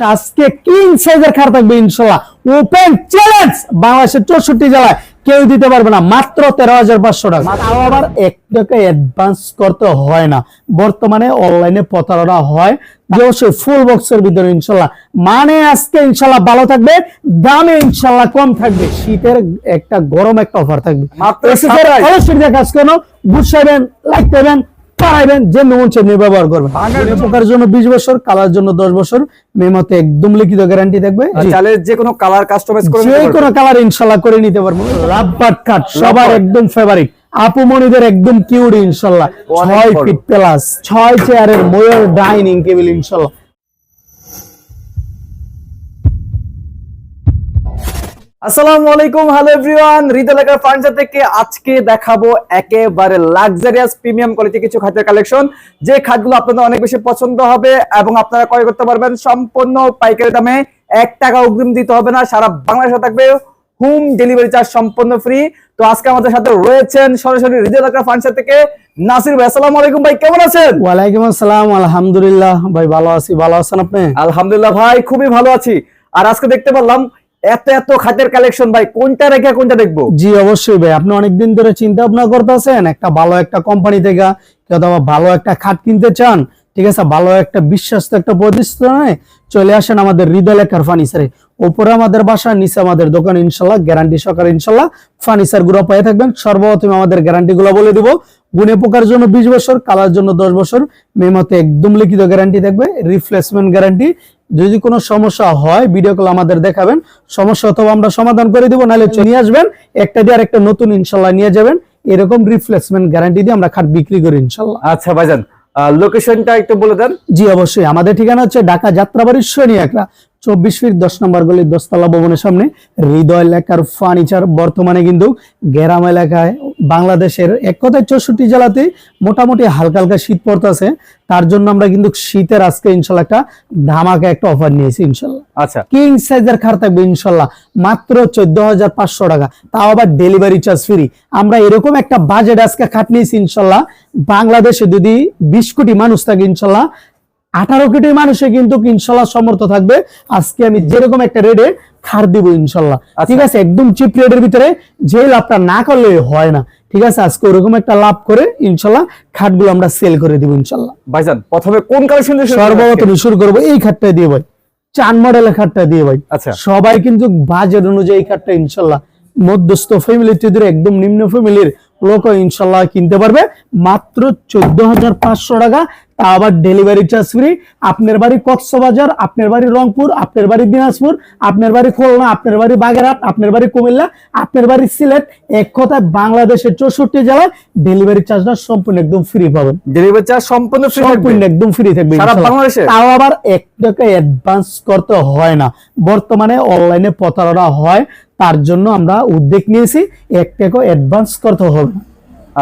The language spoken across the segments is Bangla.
আজকে কিং সাইজের খাট থাকবে ইনশাল্লাহ ওপেন চ্যালেঞ্জ বাংলাদেশের চৌষট্টি জেলায় কেউ দিতে পারবে না মাত্র তেরো হাজার পাঁচশো টাকা। তাও আবার এক টাকা অ্যাডভান্স করতে হয় না। বর্তমানে অনলাইনে প্রতারণা হয়। যে অবশ্যই ফুল বক্সের ভিতরে ইনশাল্লাহ মানে আজকে ইনশাল্লাহ ভালো থাকবে দামে ইনশাল্লাহ কম থাকবে। শীতের একটা গরম একটা অফার থাকবে। কাজ করুন বুঝাইবেন লাইক দেবেন। পারাইবেন যে সে নিয়ে ব্যবহার করবেন। পোকার জন্য বিশ বছর কালার জন্য দশ বছর মেমতে একদম লিখিত গ্যারান্টি থাকবে। চালে যে কোনো কালার কাস্টমাইজ করে যে। কোনো কালার ইনশাল্লাহ করে নিতে পারব। রাব্বার কাট সবার একদম ফেভারিট আপু মনিদের একদম কিউড ইনশাল্লাহ। ছয় ফিট প্লাস ছয় চেয়ারের ময়ূর ডাইনিং টেবিল ইনশাল্লাহ। আসসালামু আলাইকুম হ্যালো এভরিওয়ান হৃদয় লেখার ফার্নিচার থেকে আজকে দেখাবো একেবারে লাক্সারিয়াস প্রিমিয়াম কোয়ালিটি কিছু খাদ্যের কালেকশন যে খাটগুলো আপনাদের অনেক বেশি পছন্দ হবে এবং আপনারা ক্রয় করতে পারবেন সম্পূর্ণ পাইকারি দামে এক টাকা অগ্রিম দিতে হবে না সারা বাংলাদেশে থাকবে হোম ডেলিভারি চার্জ সম্পূর্ণ ফ্রি তো আজকে আমাদের সাথে রয়েছেন সরাসরি ফার্নিচার থেকে নাসির ভাই। আসসালামু আলাইকুম ভাই কেমন আছেন? ওয়ালাইকুম আসসালাম আলহামদুলিল্লাহ। ভাই ভালো আছি ভালো আছেন আপনি? আলহামদুলিল্লাহ ভাই খুবই ভালো আছি। আর আজকে দেখতে পারলাম এত এত খাতের কালেকশন ভাই, কোনটা রেখে কোনটা দেখব? জি, অবশ্যই ভাই। আপনি অনেকদিন ধরে চিন্তা ভাবনা করতেছেন, একটা ভালো একটা কোম্পানি থেকে অথবা ভালো একটা খাট কিনতে চান, ঠিক আছে? ভালো একটা বিশ্বস্ত একটা প্রতিষ্ঠানে চলে আসেন আমাদের হৃদয় লেখার ফার্নিচারে উপরে আমাদের বাসা, নিচে আমাদের দোকান, ইনশাল্লাহ গ্যারান্টি সহকারে ইনশাল্লাহ ফার্নিচারগুলো পেয়ে থাকবেন। সর্বপ্রথম আমাদের গ্যারান্টি গুলো বলে দিব। গুণে পোকার জন্য বিশ বছর, কালার জন্য দশ বছর, মেমতে একদম লিখিত গ্যারান্টি থাকবে রিপ্লেসমেন্ট গ্যারান্টি যদি কোনো সমস্যা হয় ভিডিও কল আমাদের দেখাবেন। সমস্যা অথবা আমরা সমাধান করে দিব নাহলে চলে নিয়ে আসবেন। একটা দিয়ে আরেকটা নতুন ইনশাল্লাহ নিয়ে যাবেন। এরকম রিপ্লেসমেন্ট গ্যারান্টি দিয়ে আমরা খাট বিক্রি করি ইনশাল্লাহ। আচ্ছা ভাইজান লোকেশনটা একটু বলে দেন। জি অবশ্যই। আমাদের ঠিকানা হচ্ছে ঢাকা যাত্রাবাড়ির শনি একরা চব্বিশ ফিট দশ নম্বর গলি দশতলা ভবনের সামনে হৃদয় এলাকার ফার্নিচার বর্তমানে কিন্তু গ্রাম এলাকায়। বাংলাদেশের এক কথায় চৌষট্টি জেলাতে মোটামুটি হালকা হালকা শীত পড়তেছে। তার জন্য আমরা কিন্তু শীতের আজকে ইনশাল্লাহ একটা ধামাকা একটা অফার নিয়েছি ইনশাল্লাহ। আচ্ছা। কিং সাইজের খাট থাকবে ইনশাল্লাহ। মাত্র চোদ্দ হাজার পাঁচশো টাকা। তাও আবার ডেলিভারি চার্জ ফ্রি আমরা এরকম একটা বাজেট আজকে খাট নিয়েছি ইনশাল্লাহ। বাংলাদেশে যদি বিশ কোটি মানুষ থাকে ইনশাল্লাহ আঠারো কোটি মানুষে কিন্তু ইনশাল্লাহ সমর্থ থাকবে। আজকে আমি যেরকম একটা রেটে খাট দিব ইনশাল্লাহ। আচ্ছা। ঠিক আছে একদম চিপ রেটের ভিতরে যে লাভটা না করলে হয় না। ঠিক আছে আজকে ওরকম একটা লাভ করে ইনশাল্লাহ খাটগুলো আমরা সেল করে দিব ইনশাল্লাহ। ভাইজান প্রথমে কোন কালেকশন সর্বপ্রথম শুরু করব এই খাটটা দিয়ে ভাই। চান মডেলের খাটটা দিয়ে ভাই। আচ্ছা। সবাই কিন্তু বাজেট অনুযায়ী কাঠটা ইনশাল্লাহ মধ্যস্থ ফ্যামিলির একদম নিম্ন ফ্যামিলির লোক ইনশাল্লাহ কিনতে পারবে। মাত্র চোদ্দ হাজার পাঁচশো টাকা। তা আবার ডেলিভারি চার্জ ফ্রি আপনার বাড়ি কক্সবাজার আপনার বাড়ি রংপুর আপনার বাড়ি দিনাজপুর আপনার বাড়ি খুলনা আপনার বাড়ি বাগেরহাট আপনার বাড়ি কুমিল্লা আপনার বাড়ি সিলেট এক কথায় বাংলাদেশের চৌষট্টি জেলায় ডেলিভারি চার্জটা সম্পূর্ণ একদম ফ্রি পাবেন। ডেলিভারি চার্জ সম্পূর্ণ ফ্রি সম্পূর্ণ একদম ফ্রি থাকবে? তাও আবার এক টাকা অ্যাডভান্স করতে হয় না। বর্তমানে অনলাইনে প্রতারণা হয়। তার জন্য আমরা উদ্যোগ নিয়েছি। এক টাকা অ্যাডভান্স করতে হবে।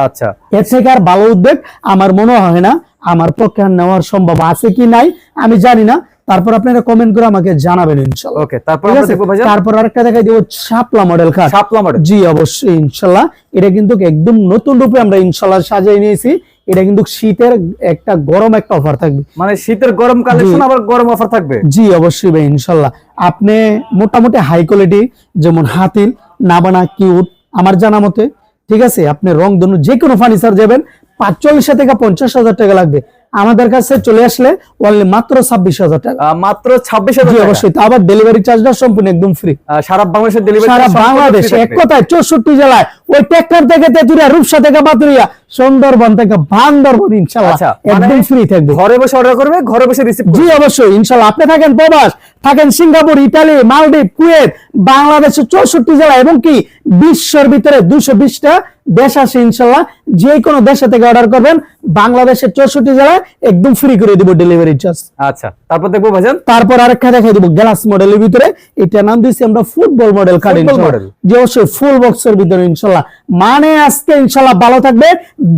আচ্ছা। এর থেকে আর ভালো উদ্যোগ আমার মনে হয় না। আমার পক্ষে নেওয়ার সম্ভব আছে কি নাই আমি জানি না। তারপর আপনারা কমেন্ট করে আমাকে জানাবেন ইনশাল্লাহ। ওকে তারপর আমরা? দেখব ভাইজান। তারপর আরেকটা দেখাই দিব শাপলা মডেল খাট শাপলা মডেল জি অবশ্যই ইনশাল্লাহ। এটা কিন্তু একদম নতুন রূপে আমরা ইনশাল্লাহ সাজিয়ে নিয়েছি। এটা কিন্তু শীতের একটা গরম একটা অফার থাকবে। মানে শীতের গরম কালেকশন আবার গরম অফার থাকবে? জি অবশ্যই ভাই ইনশাল্লাহ। আপনি মোটামুটি হাই কোয়ালিটি যেমন হাতিল নাবানা কিউট আমার জানা মতে ঠিক আছে? আপনি রং ধনু যে কোনো ফার্নিচার যাবেন পাঁচচল্লিশ থেকে পঞ্চাশ হাজার টাকা লাগবে। আমাদের কাছে চলে আসলে অনলি মাত্র ছাব্বিশ হাজার টাকা। মাত্র ছাব্বিশ হাজার অবশ্যই। আবার ডেলিভারি চার্জটা সম্পূর্ণ একদম ফ্রি সারা বাংলাদেশের ডেলিভারি সারা বাংলাদেশে এক কথায় চৌষট্টি জেলায় ওই ট্রাক্টর থেকে তেতুরিয়া রূপসা থেকে বাতুরিয়া সুন্দরবন থেকে বান্দরবন ইনশাল্লাহ আচ্ছা, একদম মানে ফ্রি থাকবে। ঘরে বসে অর্ডার করবে ঘরে বসে রিসিভ জি অবশ্যই ইনশাল্লাহ আপনি থাকেন প্রবাস থাকেন সিঙ্গাপুর ইতালি মালদ্বীপ কুয়েত বাংলাদেশের চৌষট্টি জেলা এবং কি বিশ্বের ভিতরে দুশো বিশটা দেশ আছে ইনশাল্লাহ। যে কোনো দেশে থেকে অর্ডার করবেন। বাংলাদেশের চৌষট্টি জেলায় একদম ফ্রি করে দিব ডেলিভারি চার্জ আচ্ছা তারপর দেখব ভাইজান? তারপর আরেকটা দেখাই দিব গ্লাস মডেলের ভিতরে। এটা নাম দিচ্ছি আমরা ফুটবল মডেল কার্ড মডেল যে অবশ্যই ফুল বক্সের ভিতরে ইনশাল্লাহ। মানে আজকে ইনশাল্লাহ ভালো থাকবে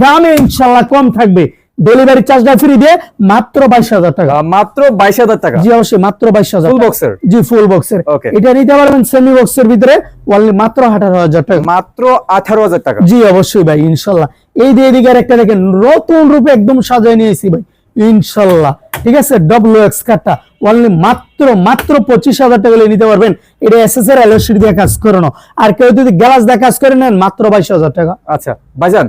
দামে ইনশাল্লাহ কম থাকবে। ডেলিভারি চার্জটা ফ্রি দিয়ে মাত্র বাইশ হাজার টাকা। মাত্র বাইশ হাজার টাকা? জি অবশ্যই মাত্র বাইশ হাজার ফুল বক্সের জি ফুল বক্সের এটা নিতে পারবেন সেমি বক্সের ভিতরে অনলি মাত্র আঠারো হাজার টাকা। মাত্র আঠারো হাজার টাকা। জি অবশ্যই ভাই ইনশাল্লাহ। এই দিয়ে এদিকে একটা দেখেন নতুন রূপে একদম সাজায় নিয়েছি ভাই ইনশাল্লাহ। ঠিক আছে? ডব্লিউ এক্স কাঠটা অনলি মাত্র মাত্র পঁচিশ হাজার টাকা নিতে পারবেন। এটা এস এস এর এলসিড দিয়ে কাজ করে নাও আর কেউ যদি গ্লাস দিয়ে কাজ করে নেন মাত্র বাইশ হাজার টাকা। আচ্ছা ভাইজান।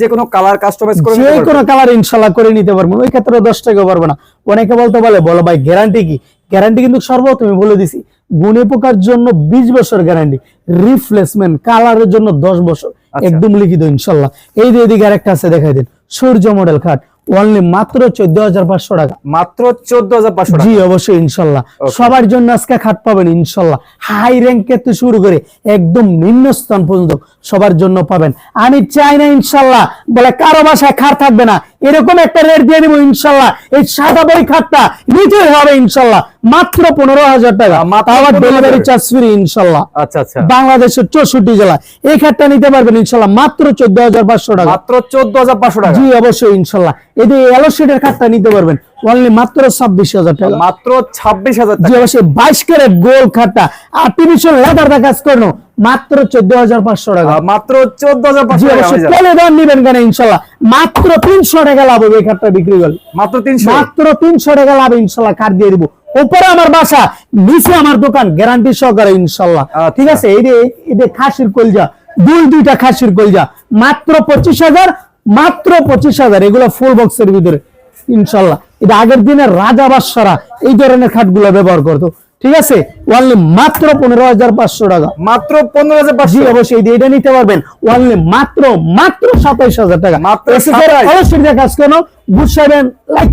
যে কোনো কালার কাস্টমাইজ করে যে কোনো কালার ইনশাল্লাহ করে নিতে পারবেন। ওই ক্ষেত্রে দশ টাকা পারবে না। অনেকে বলতে বলে বলো ভাই গ্যারান্টি কি? গ্যারান্টি কিন্তু সর্বপ্রথমে বলে দিছি গুণে পোকার জন্য বিশ বছর গ্যারান্টি রিপ্লেসমেন্ট কালারের জন্য দশ বছর আচ্ছা। একদম লিখিত ইনশাল্লাহ এই যে এদিকে আরেকটা আছে দেখাই দিন। সূর্য মডেল খাট অনলি মাত্র চোদ্দ হাজার পাঁচশো টাকা। মাত্র চোদ্দ হাজার পাঁচশো জি অবশ্যই ইনশাল্লাহ। সবার জন্য আজকে খাট পাবেন ইনশাল্লাহ। হাই র্যাঙ্ক থেকে শুরু করে একদম নিম্ন স্থান পর্যন্ত সবার জন্য পাবেন। আমি চাই না ইনশাল্লাহ। বলে কারও বাসায় খাট থাকবে না এরকম একটা রেট দিয়ে দিব ইনশাল্লাহ। এই সাদা বই খাতটা নিতেই হবে ইনশাল্লাহ। মাত্র পনেরো হাজার টাকা। আবার ডেলিভারি চার্জ ফ্রি ইনশাল্লাহ। আচ্ছা আচ্ছা। বাংলাদেশের চৌষট্টি জেলা এই খাতটা নিতে পারবেন ইনশাল্লাহ মাত্র চোদ্দ হাজার পাঁচশো টাকা। মাত্র চোদ্দ হাজার পাঁচশো টাকা। জি অবশ্যই ইনশাল্লাহ। এদের এলো খাতটা নিতে পারবেন। অনলি মাত্র ছাব্বিশ হাজার টাকা। মাত্র ছাব্বিশ হাজার যে টাকা। অবশ্যই বাইশ ক্যারেট গোল খাটটা আর্টিফিশিয়াল লেদার কাজ করানো মাত্র চোদ্দ হাজার পাঁচশো টাকা। মাত্র চোদ্দ হাজার পাঁচশো টাকা অবশ্যই ভাইজান। পেলে দাম নিবেন কেন ইনশাল্লাহ? মাত্র তিনশো টাকা লাভ হবে এই খাটটা বিক্রি করলে। মাত্র তিনশো। মাত্র তিনশো টাকা লাভ ইনশাল্লাহ কার্ড দিয়ে দিব। উপরে আমার বাসা নিচে আমার দোকান গ্যারান্টি সহকারে ইনশাল্লাহ। আচ্ছা। ঠিক আছে? এই যে খাসির কলজা দুই দুইটা খাসির কলজা মাত্র পঁচিশ হাজার মাত্র পঁচিশ হাজার। এগুলো ফুল বক্সের ভিতরে। ইনশাল্লাহ। এটা আগের দিনের রাজা বাদশারা এই ধরনের খাটগুলো ব্যবহার করতো। ঠিক আছে? ওয়ানলি মাত্র পনেরো হাজার পাঁচশো টাকা। মাত্র পনেরো হাজার পাঁচশো। অবশ্যই এটা নিতে পারবেন। ওয়ানলি মাত্র মাত্র সাতাইশ হাজার টাকা। মাত্র অবশ্যই কাজ কেন গুছাবেন লাইক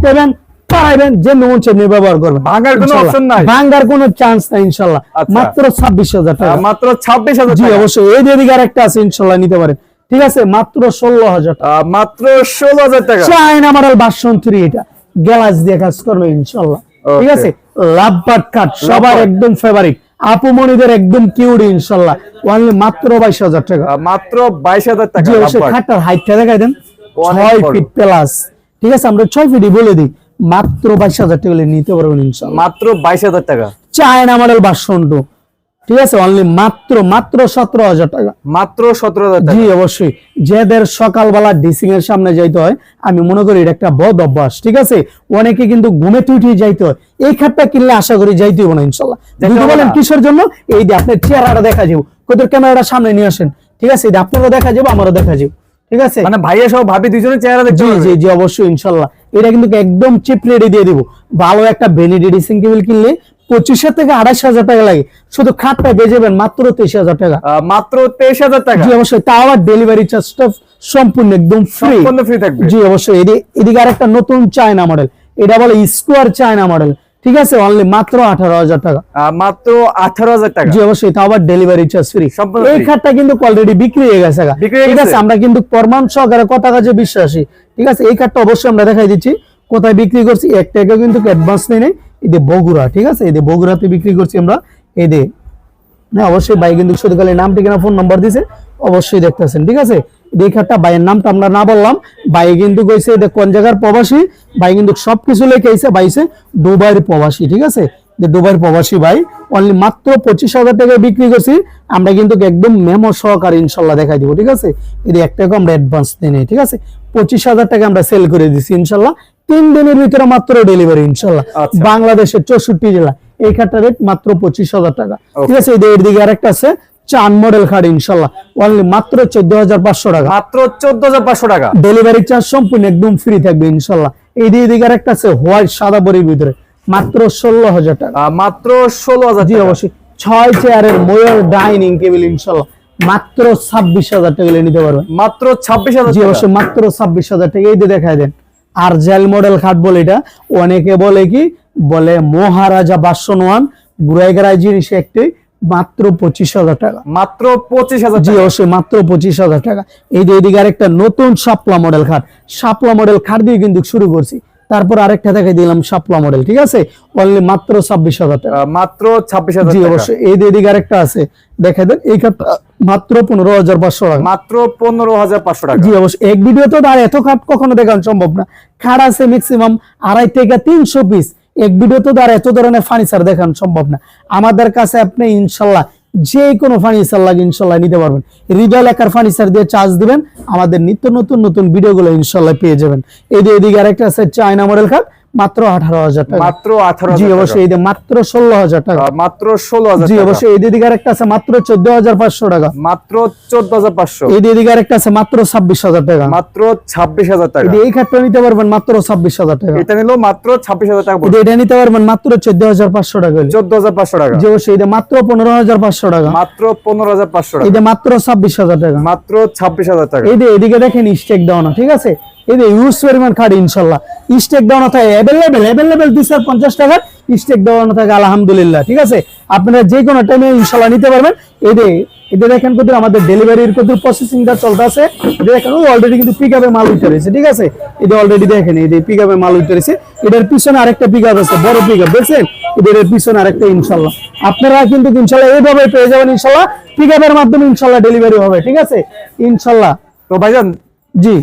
যে চাইবে ব্যবহার করবেন। ভাঙার কোনো ইনশাল্লাহ। নাই? ভাঙার কোনো চান্স নাই ইনশাল্লাহ। আচ্ছা। মাত্র ছাব্বিশ হাজার টাকা। মাত্র ছাব্বিশ হাজার জি অবশ্যই। এই যে আরেকটা আছে ইনশাল্লাহ নিতে পারেন। ঠিক আছে? মাত্র ষোলো হাজার টাকা। মাত্র ষোলো হাজার টাকা। চায়না মডেল ভার্সন থ্রি এটা। গ্লাস দিয়ে কাজ করবে ইনশাল্লাহ ঠিক. আছে? লাভবাট কাট সবার একদম ফেভারিট আপু মনিদের একদম কিউড ইনশাল্লাহ ওয়ানলি মাত্র বাইশ হাজার টাকা। মাত্র বাইশ হাজার টাকা খাটটার হাইটটা দেখাই দেন। ছয় ফিট প্লাস ঠিক আছে? আমরা ছয় ফিটই বলে দিই। মাত্র বাইশ হাজার টাকা নিতে পারবেন ইনশাল্লাহ মাত্র বাইশ হাজার টাকা। চায়না মডেল টু ঠিক আছে? অনলি মাত্র মাত্র সতেরো হাজার টাকা। মাত্র সতেরো হাজার জি অবশ্যই। যাদের সকালবেলা ডিসিং এর সামনে যাইতে হয়। আমি মনে করি এটা একটা বদ অভ্যাস ঠিক আছে? অনেকে কিন্তু ঘুমে যাইতে হয়। এই খাটটা কিনলে আশা করি যাইতে হবে না ইনশাল্লাহ। বলেন কিসের জন্য? এই যে আপনার চেহারাটা দেখা যাব ক্যামেরাটা সামনে নিয়ে আসেন। ঠিক আছে? এই আপনারও দেখা যাব আমারও দেখা যাব ঠিক আছে? মানে ভাইয়া সহ ভাবি দুজনের চেহারা দেখতে জি জি অবশ্যই ইনশাল্লাহ। এটা কিন্তু একদম চিপ রেডি দিয়ে দিব। ভালো একটা ভ্যানিটি ড্রেসিং টেবিল কিনলে পঁচিশ থেকে আড়াইশ হাজার টাকা লাগে। শুধু খাটটা বেজেবেন মাত্র তেইশ হাজার টাকা। মাত্র তেইশ হাজার টাকা? জি অবশ্যই। তাও ডেলিভারি চার্জটা সম্পূর্ণ একদম ফ্রি ফ্রি থাকবে? জি অবশ্যই। এদিকে আরেকটা নতুন চায়না মডেল এটা বলে স্কোয়ার চায়না মডেল ঠিক আছে? অনলি মাত্র আঠারো হাজার টাকা। মাত্র আঠারো হাজার টাকা? জি অবশ্যই। তাও আবার ডেলিভারি চার্জ ফ্রি এই খাটটা কিন্তু অলরেডি বিক্রি হয়ে গেছে ঠিক আছে? আমরা কিন্তু প্রমাণ সহকারে কথা কাজে বিশ্বাসী। ঠিক আছে? এই খাটটা অবশ্যই আমরা দেখাই দিচ্ছি। কোথায় বিক্রি করছি? এক টাকা কিন্তু অ্যাডভান্স নেই। নাই এতে বগুড়া ঠিক আছে? এতে বগুড়াতে বিক্রি করছি আমরা। এদে না অবশ্যই ভাই কিন্তু খালি নাম ঠিকানা ফোন নাম্বার দিছে অবশ্যই দেখতেছেন ঠিক আছে? এই ভাইয়ের নামটা আমরা না বললাম। কিন্তু কইছে কোন জায়গার প্রবাসী? কিন্তু দুবাইয়ের প্রবাসী ঠিক আছে? যে প্রবাসী ভাই অনলি মাত্র পঁচিশ হাজার টাকায় বিক্রি করছি। আমরা কিন্তু একদম মেমো সহকারে ইনশাল্লাহ দেখাই দিব ঠিক আছে? এই এক টাকা আমরা অ্যাডভান্স দিই নাই, ঠিক আছে? পঁচিশ হাজার টাকা আমরা সেল করে দিছি ইনশাল্লাহ। তিন দিনের ভিতরে মাত্র ডেলিভারি ইনশাল্লাহ। আচ্ছা। বাংলাদেশের চৌষট্টি জেলা। এই খাটটা রেট মাত্র পঁচিশ হাজার টাকা। ঠিক আছে এর দিকে আরেকটা আছে চান মডেল খাট ইনশাল্লাহ। অনলি মাত্র চোদ্দ হাজার পাঁচশো টাকা। মাত্র চোদ্দ হাজার পাঁচশো টাকা। ডেলিভারি চার্জ সম্পূর্ণ একদম ফ্রি থাকবে ইনশাল্লাহ। এই এদিকে আরেকটা আছে হোয়াইট সাদা বড়ির ভিতরে। মাত্র ষোলো হাজার টাকা। মাত্র ষোলো হাজার জি অবশ্যই। ছয় চেয়ারের ময়ূর ডাইনিং টেবিল ইনশাল্লাহ। মাত্র ছাব্বিশ হাজার টাকা নিতে পারবেন। মাত্র ছাব্বিশ হাজার জি অবশ্যই মাত্র ছাব্বিশ হাজার টাকা। এই দিয়ে দেখায় দেন আর জেল মডেল খাট বলে এটা। অনেকে বলে কি বলে মহারাজা বাসনওয়ান গুড়াইগাড়াই জিনিস একটি মাত্র পঁচিশ হাজার টাকা। মাত্র পঁচিশ হাজার জি অবশ্যই মাত্র পঁচিশ হাজার টাকা। এই যে এদিকে আরেকটা নতুন সাপলা মডেল খাট। সাপলা মডেল খাট দিয়ে কিন্তু শুরু করছি। তারপর আরেকটা দেখাই দিলাম সাপলা মডেল ঠিক আছে? অনলি মাত্র ছাব্বিশ হাজার টাকা। মাত্র ছাব্বিশ হাজার জি অবশ্যই এই যে এদিকে আরেকটা আছে দেখা দেন এই খাটটা মাত্র পনেরো হাজার পাঁচশো টাকা। মাত্র পনেরো হাজার পাঁচশো টাকা। জি অবশ্যই। এক ভিডিওতে তো আর এত খাট কখনো দেখানো সম্ভব না। খাট আছে ম্যাক্সিমাম আড়াই থেকে তিনশো পিস এক ভিডিওতে তো আর এত ধরনের ফার্নিচার দেখানো সম্ভব না। আমাদের কাছে আপনি ইনশাল্লাহ যে কোনো ফার্নিচার লাগে ইনশাল্লাহ নিতে পারবেন। হৃদয় লেখার ফার্নিচার দিয়ে চার্জ দিবেন। আমাদের নিত্য নতুন নতুন ভিডিওগুলো ইনশাল্লাহ পেয়ে যাবেন। এই এদিকে আরেকটা আছে চায়না মডেল খাট। মাত্র আঠারো হাজার টাকা। মাত্র আঠারো জি অবশ্যই এই মাত্র ষোলো হাজার টাকা। মাত্র ষোলো হাজার জি অবশ্যই এই দিকে আরেকটা আছে মাত্র চোদ্দ হাজার পাঁচশো টাকা। মাত্র চোদ্দ হাজার পাঁচশো। এই দিকে আরেকটা আছে মাত্র ছাব্বিশ হাজার টাকা। মাত্র ছাব্বিশ হাজার টাকা। এই খাটটা নিতে পারবেন মাত্র ছাব্বিশ হাজার টাকা। এটা নিল মাত্র ছাব্বিশ হাজার টাকা। এটা নিতে পারবেন মাত্র চোদ্দ হাজার পাঁচশো টাকা চোদ্দ হাজার পাঁচশো টাকা। জি অবশ্যই এই মাত্র পনেরো হাজার পাঁচশো টাকা। মাত্র পনেরো হাজার পাঁচশো টাকা। যে মাত্র ছাব্বিশ হাজার টাকা। মাত্র ছাব্বিশ হাজার টাকা। এই এদিকে দেখেন স্টেক দেওয়া না ঠিক আছে? যে ইউজ পরিমাণ খাট ইনশাল্লাহ। স্টেক দেওয়া থাকে অ্যাভেলেবেল অ্যাভেলেবেল দুইশো পঞ্চাশ টাকার স্টেক দেওয়ানো থাকে আলহামদুলিল্লাহ ঠিক আছে? আপনারা যে কোনো টাইমে ইনশাল্লাহ নিতে পারবেন। যে এটা দেখেন কত আমাদের ডেলিভারির কত প্রসেসিংটা চলতেছে এটা দেখেন অলরেডি কিন্তু পিক আপে মাল উঠে রয়েছে ঠিক আছে? এটা অলরেডি দেখেন যে পিক আপে মাল উঠে রয়েছে। এটার পিছনে আরেকটা পিক আপ আছে বড় পিক আপ দেখছেন? এটার পিছনে আরেকটা ইনশাল্লাহ। আপনারা কিন্তু ইনশাল্লাহ এইভাবে পেয়ে যাবেন ইনশাল্লাহ পিক আপের মাধ্যমে ইনশাল্লাহ ডেলিভারি হবে ঠিক আছে? ইনশাল্লাহ। তো ভাইজান জি।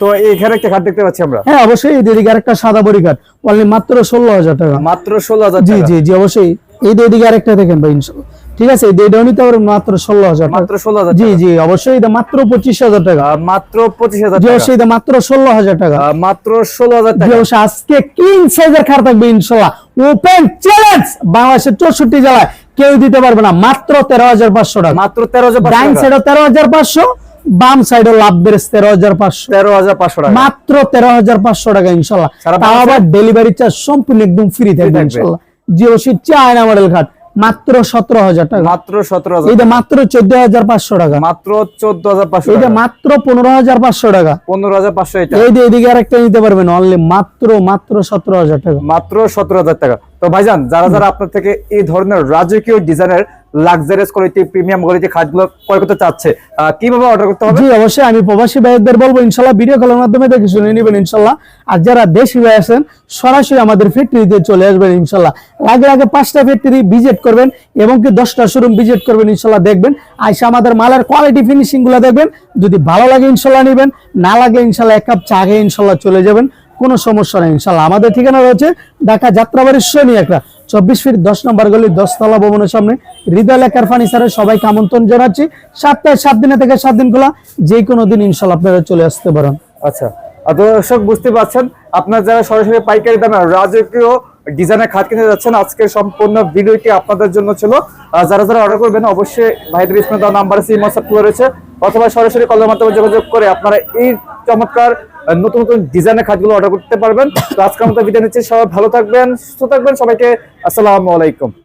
তো এখানে একটা খাট দেখতে পাচ্ছি আমরা। হ্যাঁ অবশ্যই এই আরেকটা সাদা বড়ি কাঠ অনলি মাত্র ষোলো হাজার টাকা। মাত্র ষোলো হাজার জি টাকা। জি জি অবশ্যই। এই যে আরেকটা দেখেন ভাই ইনশাল্লাহ ঠিক আছে এই দুইটাও নিতে পারবেন মাত্র ষোলো হাজার টাকা। মাত্র ষোলো হাজার জি জি অবশ্যই এটা মাত্র পঁচিশ হাজার টাকা। মাত্র পঁচিশ হাজার জি অবশ্যই এটা মাত্র ষোলো হাজার টাকা। মাত্র ষোলো হাজার টাকা। অবশ্যই আজকে কিং সাইজের খাট থাকবে ইনশাল্লাহ ওপেন চ্যালেঞ্জ বাংলাদেশের চৌষট্টি জেলায় কেউ দিতে পারবে না। মাত্র তেরো হাজার পাঁচশো টাকা। মাত্র তেরো হাজার ডাইন। তেরো হাজার পাঁচশো। বাম সাইডে লাভ বেড়েছে তেরো হাজার পাঁচশো। তেরো হাজার পাঁচশো টাকা। মাত্র তেরো হাজার পাঁচশো টাকা ইনশাল্লাহ। তাও আবার ডেলিভারি চার্জ সম্পূর্ণ একদম ফ্রি থাকবে। ইনশাল্লাহ। জিও সি চায়না মডেল খাট মাত্র সতেরো হাজার টাকা। মাত্র সতেরো হাজার এইটা মাত্র চোদ্দ হাজার পাঁচশো টাকা। মাত্র চোদ্দ হাজার পাঁচশো টাকা। মাত্র পনেরো হাজার পাঁচশো টাকা। পনেরো হাজার পাঁচশো এটা। এই যে এদিকে আরেকটা নিতে পারবেন অনলি মাত্র মাত্র সতেরো হাজার টাকা। মাত্র সতেরো হাজার টাকা। তো ভাইজান যারা যারা আপনার থেকে এই ধরনের রাজকীয় ডিজাইনের লাক্সারিয়াস কোয়ালিটি প্রিমিয়াম কোয়ালিটি খাটগুলো ক্রয় করতে চাচ্ছে। কীভাবে অর্ডার করতে হবে? জি, অবশ্যই। আমি প্রবাসী ভাইদের বলব, ইনশাল্লাহ ভিডিও কলের মাধ্যমে দেখে শুনে নেবেন, ইনশাল্লাহ। আর যারা দেশি ভাই আছেন, সরাসরি আমাদের ফ্যাক্টরিতে চলে আসবেন, ইনশাল্লাহ। আগে আগে পাঁচটা ফ্যাক্টরি ভিজিট করবেন এবং কি দশটা শোরুম ভিজিট করবেন, ইনশাল্লাহ, দেখবেন। আইসা আমাদের মালের কোয়ালিটি ফিনিশিংগুলো দেখবেন। যদি ভালো লাগে, ইনশাল্লাহ নেবেন। না লাগে, ইনশাল্লাহ, এক কাপ চা খেয়ে, ইনশাল্লাহ, চলে যাবেন। কোনো সমস্যা নেই ইনশাল্লাহ আমাদের ঠিকানা রয়েছে ঢাকা যাত্রাবাড়ির শনি একটা চব্বিশ ফিট দশ নম্বর গলি, দশতলা ভবনের সামনে। হৃদয় লেখার ফার্নিচারে সবাইকে আমন্ত্রণ জানাচ্ছি। সপ্তাহে সাত দিনে থেকে সাত দিন খোলা, যে কোনো দিন ইনশাল্লাহ আপনারা চলে আসতে পারেন। আচ্ছা দর্শক বুঝতে পারছেন, আপনার যারা সরাসরি পাইকারি দামে রাজকীয় ডিজাইনের খাট কিনতে যাচ্ছেন, আজকের সম্পূর্ণ ভিডিওটি আপনাদের জন্য ছিল। যারা যারা অর্ডার করবেন, অবশ্যই ভাইদের স্ক্রিনে দেওয়া নাম্বার সিম রয়েছে। অথবা সরাসরি কলের মাধ্যমে যোগাযোগ করে আপনারা এই চমৎকার নতুন নতুন ডিজাইনের খাটগুলো অর্ডার করতে পারবেন। তো আজকে আমাদের বিদায় নিচ্ছি। সবাই ভালো থাকবেন, সুস্থ থাকবেন। সবাইকে আসসালামু আলাইকুম।